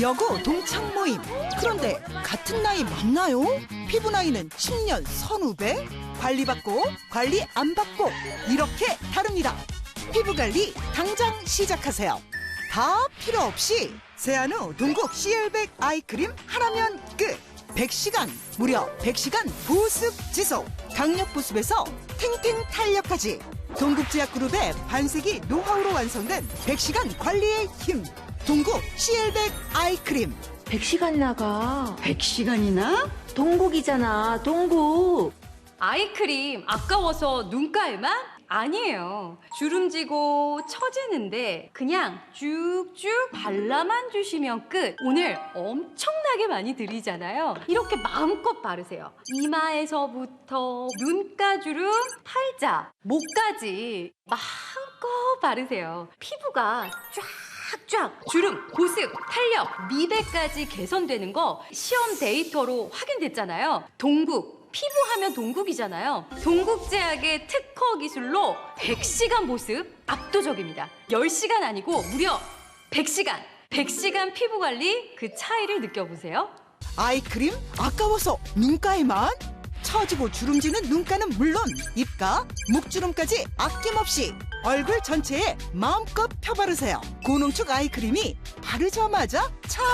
여고 동창 모임. 그런데 같은 나이 맞나요? 피부 나이는 10년 선후배? 관리받고 관리 안 받고 이렇게 다릅니다. 피부 관리 당장 시작하세요. 다 필요 없이 세안후 동국 CL100 아이크림 하나면 끝. 100시간 무려 100시간 보습 지속 강력 보습에서 탱탱 탄력까지 동국제약 그룹의 반세기 노하우로 완성된 100시간 관리의 힘 동국 CL100 아이크림 100시간 나가. 100시간이나? 동국이잖아, 동국. 아이크림 아까워서 눈가에만? 아니에요. 주름지고 처지는데 그냥 쭉쭉 발라만 주시면 끝. 오늘 엄청나게 많이 드리잖아요. 이렇게 마음껏 바르세요. 이마에서부터 눈가 주름, 팔자, 목까지 마음껏 바르세요. 피부가 쫙 쫙 주름, 보습, 탄력, 미백까지 개선되는 거 시험 데이터로 확인됐잖아요. 동국, 피부하면 동국이잖아요. 동국제약의 특허 기술로 100시간 보습 압도적입니다. 10시간 아니고 무려 100시간. 100시간 피부 관리 그 차이를 느껴보세요. 아이크림 아까워서 눈가에만 처지고 주름지는 눈가는 물론 입가 목주름까지 아낌없이 얼굴 전체에 마음껏 펴바르세요. 고농축 아이크림이 바르자마자 착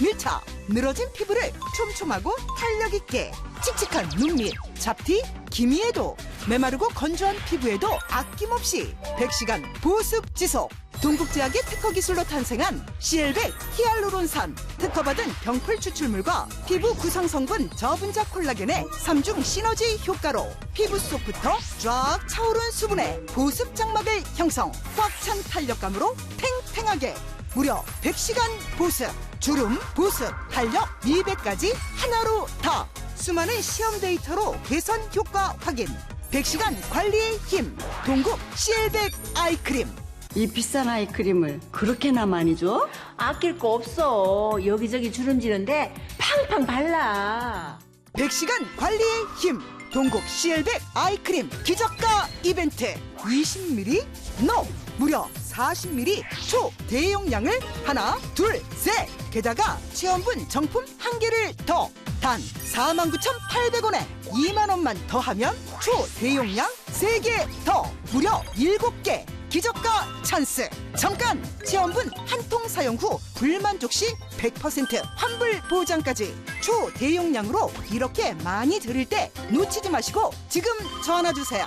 밀착 늘어진 피부를 촘촘하고 탄력 있게 칙칙한 눈밑 잡티 기미에도 메마르고 건조한 피부에도 아낌없이 100시간 보습 지속 동국제약의 특허 기술로 탄생한 CL100 히알루론산. 특허받은 병풀 추출물과 피부 구성 성분 저분자 콜라겐의 삼중 시너지 효과로 피부 속부터 쫙 차오른 수분에 보습 장막을 형성 꽉 찬 탄력감으로 탱탱하게. 무려 100시간 보습 주름 보습 탄력 미백까지 하나로 다. 수많은 시험 데이터로 개선 효과 확인. 100시간 관리의 힘. 동국 CL100 아이크림 이 비싼 아이크림을 그렇게나 많이 줘? 아낄 거 없어. 여기저기 주름지는데 팡팡 발라. 100시간 관리의 힘. 동국 CL100 아이크림 기적가 이벤트. 20ml NO. 무려 40ml 초 대용량을 하나 둘 셋. 게다가 체험분 정품 한 개를 더. 단 49,800원에 2만 원만 더하면 초 대용량 3개 더. 무려 7개 기적가 찬스 잠깐 체험분 한 통 사용 후 불만족 시 100% 환불 보장까지 초대용량으로 이렇게 많이 들을 때 놓치지 마시고 지금 전화 주세요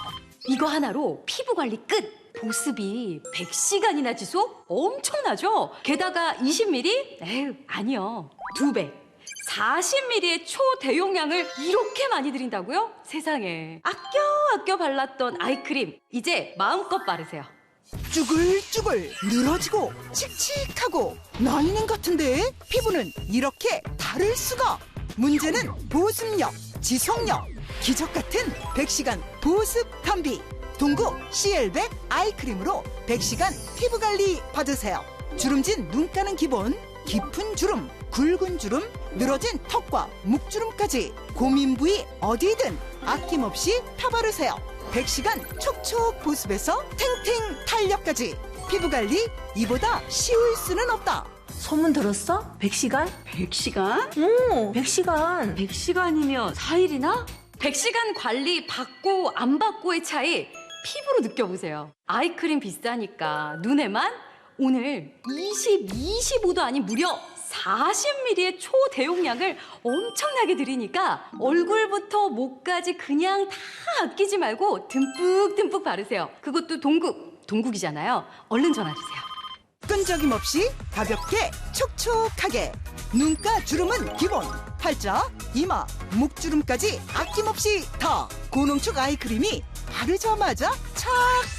이거 하나로 피부 관리 끝! 보습이 100시간이나 지속? 엄청나죠? 게다가 20ml? 에휴, 아니요. 두 배. 40ml의 초대용량을 이렇게 많이 드린다고요? 세상에. 아껴 아껴 발랐던 아이크림. 이제 마음껏 바르세요. 쭈글쭈글 늘어지고 칙칙하고 나이는 같은데 피부는 이렇게 다를 수가. 문제는 보습력 지속력 기적 같은 100시간 보습 단비. 동구 CL100 아이크림으로 100시간 피부 관리 받으세요. 주름진 눈가는 기본 깊은 주름 굵은 주름 늘어진 턱과 목주름까지 고민 부위 어디든 아낌없이 펴바르세요 100시간 촉촉 보습에서 탱탱 탄력까지 피부 관리 이보다 쉬울 수는 없다. 소문 들었어? 100시간? 100시간? 응, 100시간. 100시간이면 4일이나? 100시간 관리 받고 안 받고의 차이 피부로 느껴보세요. 아이크림 비싸니까 눈에만 오늘 20, 25도 아닌 무려 40ml의 초대용량을 엄청나게 드리니까 얼굴부터 목까지 그냥 다 아끼지 말고 듬뿍듬뿍 바르세요. 그것도 동국, 동국이잖아요. 얼른 전화 주세요. 끈적임 없이 가볍게 촉촉하게 눈가 주름은 기본 팔자 이마 목주름까지 아낌없이 다 고농축 아이크림이 바르자마자 착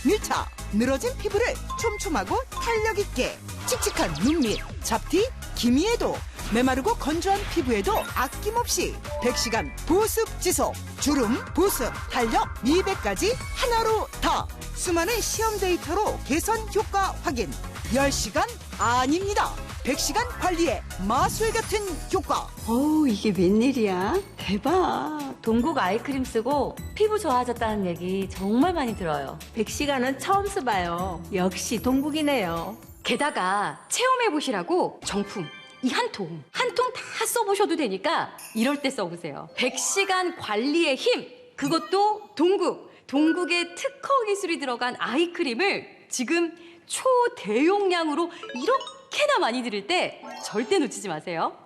밀착 늘어진 피부를 촘촘하고 탄력 있게 칙칙한 눈밑 잡티 기미에도 메마르고 건조한 피부에도 아낌없이 100시간 보습 지속 주름 보습 탄력 미백까지 하나로 다 수많은 시험 데이터로 개선 효과 확인 10시간 아닙니다 100시간 관리의 마술 같은 효과 어우, 이게 웬일이야? 대박. 동국 아이크림 쓰고 피부 좋아졌다는 얘기 정말 많이 들어요. 100시간은 처음 써봐요. 역시 동국이네요. 게다가 체험해 보시라고 정품 이 한 통, 한 통 다 써보셔도 되니까 이럴 때 써보세요. 100시간 관리의 힘, 그것도 동국, 동국의 특허 기술이 들어간 아이크림을 지금 초대용량으로 이렇게나 많이 드릴 때 절대 놓치지 마세요.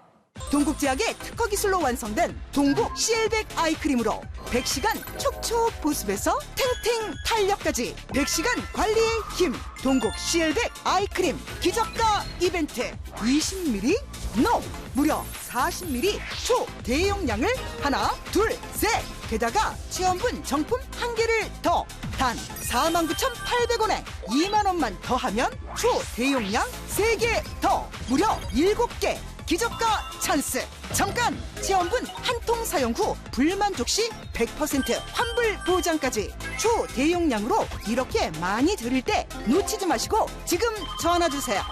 동국 제약의 특허 기술로 완성된 동국 CL100 아이크림으로 100시간 촉촉 보습에서 탱탱 탄력까지 100시간 관리의 힘 동국 CL100 아이크림 기적가 이벤트 20ml NO 무려 40ml 초대용량을 하나 둘 셋. 게다가 지원분 정품 한 개를 더 단 49,800원에 2만 원만 더하면 초대용량 3개 더 무려 7개 기적가 찬스. 잠깐! 지원분 한 통 사용 후 불만족 시 100% 환불 보장까지. 초대용량으로 이렇게 많이 드릴 때 놓치지 마시고 지금 전화 주세요